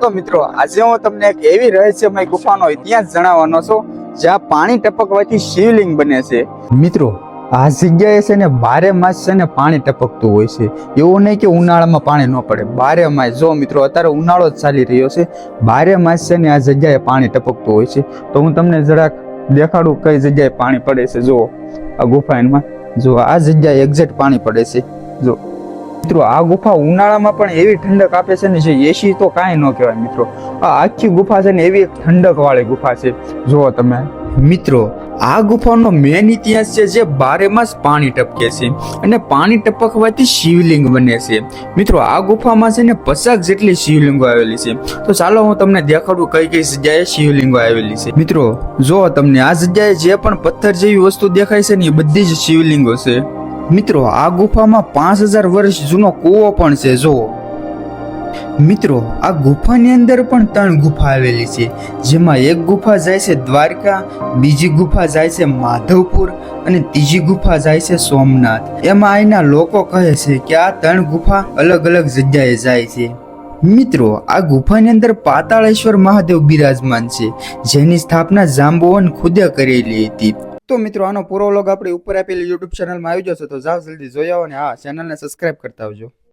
તો મિત્રો, આજે હું તમને એક એવી રહસ્યમય ગુફાનો ઇતિહાસ જણાવવાનો છું, જ્યાં પાણી ટપકવાથી શિવલિંગ બને છે. મિત્રો, આ જગ્યાએ છે ને બારે માસ છે ને પાણી ટપકતું હોય છે. એવું નહીં કે ઉનાળામાં પાણી ન પડે. બારે માસ. જો મિત્રો, અત્યારે ઉનાળો જ ચાલી રહ્યો છે. બારે માસ છે ને આ જગ્યાએ પાણી ટપકતું હોય છે. તો હું તમને જરાક દેખાડું કઈ જગ્યાએ પાણી પડે છે. જો આ ગુફામાં જો આ જગ્યાએ એક્ઝેક્ટ પાણી પડે છે. જો મિત્રો, આ ગુફા ઉનાળામાં પણ એવી ઠંડક આપે છે ને જે એસી તો કાંઈ ન કહેવાય મિત્રો. આ આખી ગુફા છે ને એવી એક ઠંડક વાળી ગુફા છે. જુઓ તમે. મિત્રો, આ ગુફાનો મેન ઇતિહાસ છે જે બારે માસ પાણી ટપકે છે અને પાણી ટપકવાથી શિવલિંગ બને છે. મિત્રો, આ ગુફામાં છે ને પચાસ જેટલી શિવલિંગો આવેલી છે. તો ચાલો હું તમને દેખાડું કઈ કઈ જગ્યાએ શિવલિંગો આવેલી છે. મિત્રો જો તમને આ જગ્યાએ જે પણ પથ્થર જેવી વસ્તુ દેખાય છે ને એ બધી જ શિવલિંગો છે. મિત્રો, આ ગુફામાં પાંચ હજાર વર્ષ જૂનો કૂવો પણ છે જો મિત્રો, આ ગુફાની અંદર પણ ત્રણ ગુફા આવેલી છે. જેમાં એક ગુફા જાય છે દ્વારકા, બીજી ગુફા જાય છે માધવપુર અને ત્રીજી ગુફા જાય છે સોમનાથ. એમાં અહીંના લોકો કહે છે કે આ ત્રણ ગુફા અલગ અલગ જગ્યાએ જાય છે. મિત્રો, આ ગુફાની અંદર પાતાળેશ્વર મહાદેવ બિરાજમાન છે, જેની સ્થાપના જાંબુવન ખુદે કરેલી હતી. તો મિત્રો, આનો પૂરો લોગ આપણે ઉપર આપેલી યુટ્યુબ ચેનલમાં આવી જશે, તો જાઓ જલ્દી જોઈ આવો ને હા ચેનલને સબસ્ક્રાઈબ કરતા આવજો.